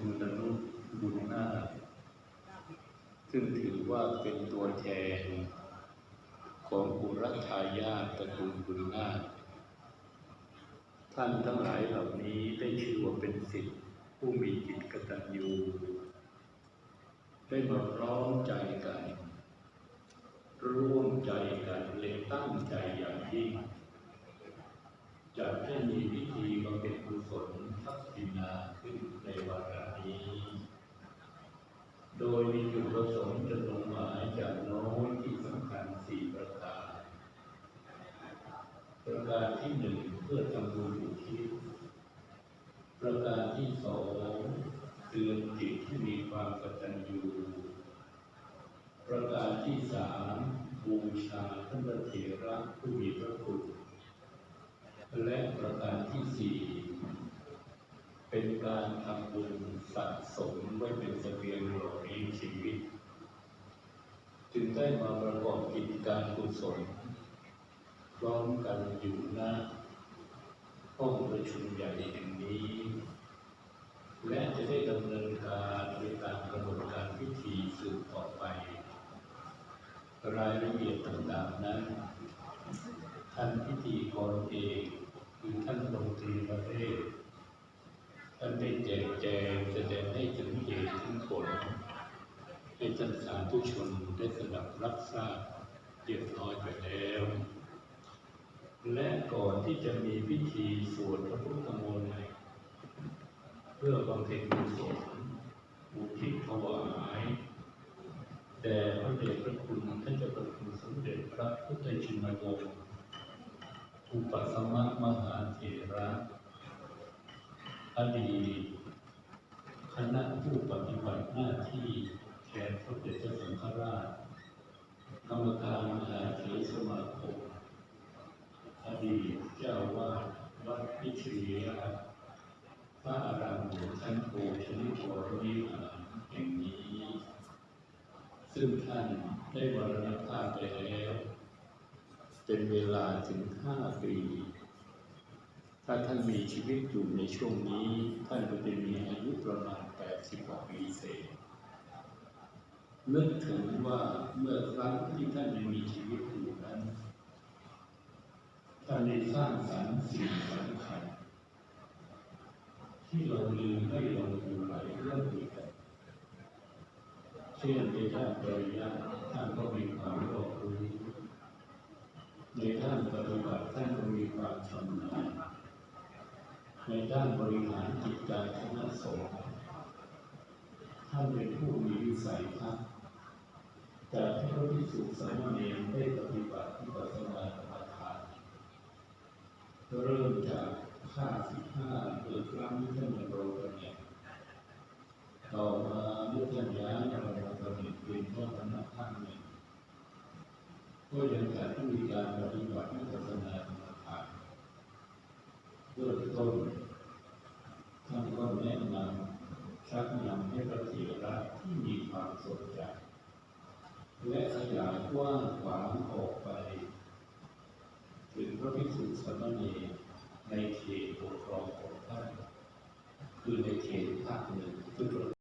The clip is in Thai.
คุณนุบุญนาซึ่งถือว่าเป็นตัวแทน ของอุรัทายาตระกูลบุญนาท่านทั้งหลายเหล่านี้ได้ชื่อว่าเป็นสิทธิผู้มีจิตกตัญญูได้มาร้อมใจกัน ร่วมใจกันเลยตั้งใจอย่างยิ่งจัดให้มีพิธีบำเพ็ญกุศลทักษินาขึ้น ดยมีจุดประสงค์จะลงหมายจากน้อยที่สำคัญสี่ประการ ประการที่หนึ่งเพื่อทำบุญอุทิศประการที่สองเตือนจิตที่มีความกตัญญูประการที่สามบูชาท่านพระเถระผู้มีพระคุณและประการที่สี่ เป็นการทำบุญสะสมไว้เป็นเสบียงหล่อเลี้ยงชีวิต จึงได้มาประกอบกิจการกุศลพร้อมกันอยู่หน้าห้องประชุมใหญ่แห่งนี้ และจะได้ดำเนินการโดยตามกระบวนการพิธีสืบต่อไป รายละเอียดต่างๆนั้น ท่านพิธีกรเองคือท่านดนตรีประเทศ ท่านได้แจกแจงแสดงให้ถึงเหตุถึงผลให้ท่านสาธุชนได้สดับรับทราบเรียบร้อยไปแล้ว และก่อนที่จะมีพิธีสวดพระพุทธมนต์เพื่อบำเพ็ญกุศลอุทิศถวายแด่พระเดชพระคุณท่านเจ้าประคุณสมเด็จพระพุทธชินวงศ์อุปสมะมหาเถระ อดีตคณะผู้ปฏิบัติหน้าที่แทนพระเดชพระสังฆราช กรรมการมหาเถรสมาคมอดีตเจ้าวาดวัดพิชรียาพระอารามหลวงท่านโพชนิโกรวิหารแห่งนี้ ซึ่งท่านได้มรณภาพไปแล้ว เป็นเวลาถึงห้าปี ถ้าท่านมีชีวิตอยู่ในช่วงนี้ ท่านก็จะมีอายุประมาณ 80 กว่าปีเศษนึกถึงว่าเมื่อครั้งที่ท่านยังมีชีวิตอยู่นั้น ท่านได้สร้างสรรค์สิ่งสำคัญที่เราลืมไม่ลงอยู่หลายเรื่องด้วยกันเช่นในด้านปริยัติท่านก็มีความรอบรู้ในด้านปฏิบัติท่านก็มีความชำนาญ ในด้านบริหารจิตใจคณะสงฆ์ท่านเป็นผู้มีวิสัยทัศน์แต่ให้พระภิกษุสามเณรได้ปฏิบัติที่ปัสสนากรรมฐานเริ่มจากข้าสิบห้าเปิดครั้งที่ท่านมาโปรดเนี่ยต่อมาเมื่อท่านย้ายมาโปรดเนี่ยเป็นเจ้าคณะท่านเนี่ยก็ยังจัดให้มีการปฏิบัติวิปัสสนากรรมฐานเริ่มต้นท่านก็แนะนำ ชักนำให้พระเถระที่มีความสนใจและขยายกว้างขวางออกไป ถึงพระภิกษุสามเณรในเขตปกครองของท่านคือในเขตภาคหนึ่งซึ่ง